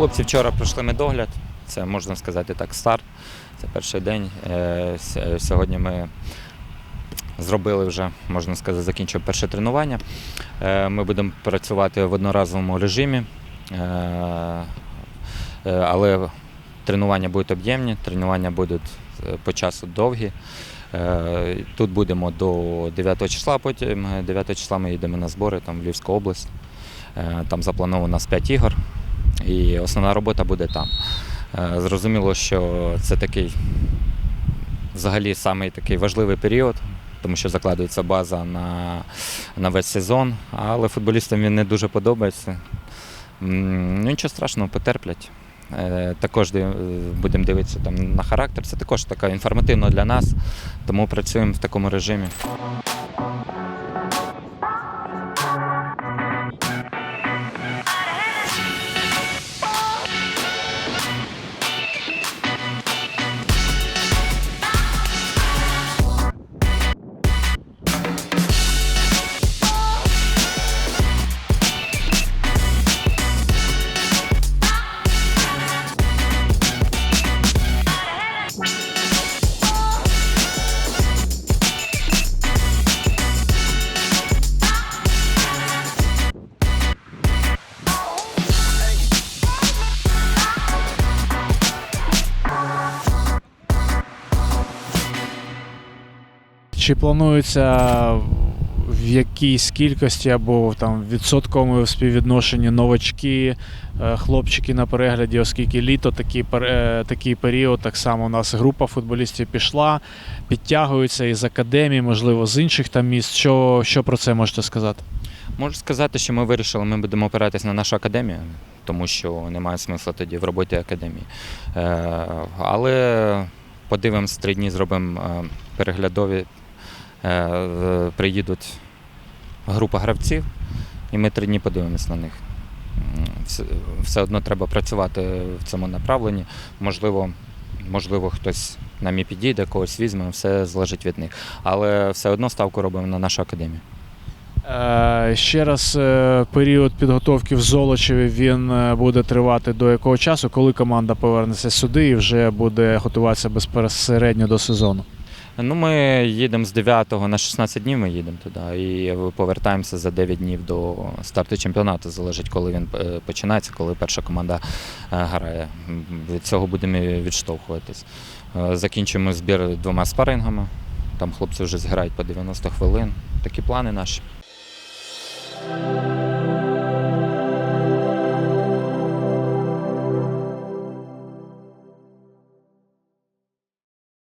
Хлопці вчора пройшли медогляд. Це можна сказати так, старт. Це перший день. Е, е, Сьогодні ми зробили вже, можна сказати, закінчив перше тренування. Е, Ми будемо працювати в одноразовому режимі, але тренування будуть об'ємні, тренування будуть по часу довгі. Тут будемо до 9 числа, потім е, 9 числа ми їдемо на збори там, в Львівську область. Там заплановано у нас 5 ігор, і основна робота буде там. Е, Зрозуміло, що це такий взагалі самий такий важливий період, тому що закладується база на, на весь сезон, але футболістам він не дуже подобається. Ну, нічого страшного, потерплять. Е, Також будемо дивитися там на характер. Це також така інформативно для нас, тому працюємо в такому режимі. Чи планується в якійсь кількості або там відсотковому співвідношенні новачки, е, хлопчики на перегляді, оскільки літо такий, е, такий період, так само у нас група футболістів пішла, підтягуються із академії, можливо, з інших там міст. Що, що про це можете сказати? Можу сказати, що ми вирішили, ми будемо опиратися на нашу академію, тому що немає смислу тоді в роботі академії. Е, Але подивимось, три дні зробимо переглядові. Е, Приїдуть група гравців, і ми три дні подивимось на них. Все, одно треба працювати в цьому направленні. Можливо, можливо, хтось нам і підійде, когось візьме, все залежить від них. Але все одно ставку робимо на нашу академію. Е, Ще раз е, період підготовки в Золочеві він буде тривати до якого часу, коли команда повернеться сюди і вже буде готуватися безпосередньо до сезону. Ну, ми їдемо з 9 на 16 днів. Ми їдемо туди і повертаємося за 9 днів до старту чемпіонату. Залежить, коли він е, починається, коли перша команда е, грає. Від цього будемо відштовхуватись. Е, Закінчимо збір двома спарингами. Там хлопці вже зграють по 90 хвилин. Такі плани наші.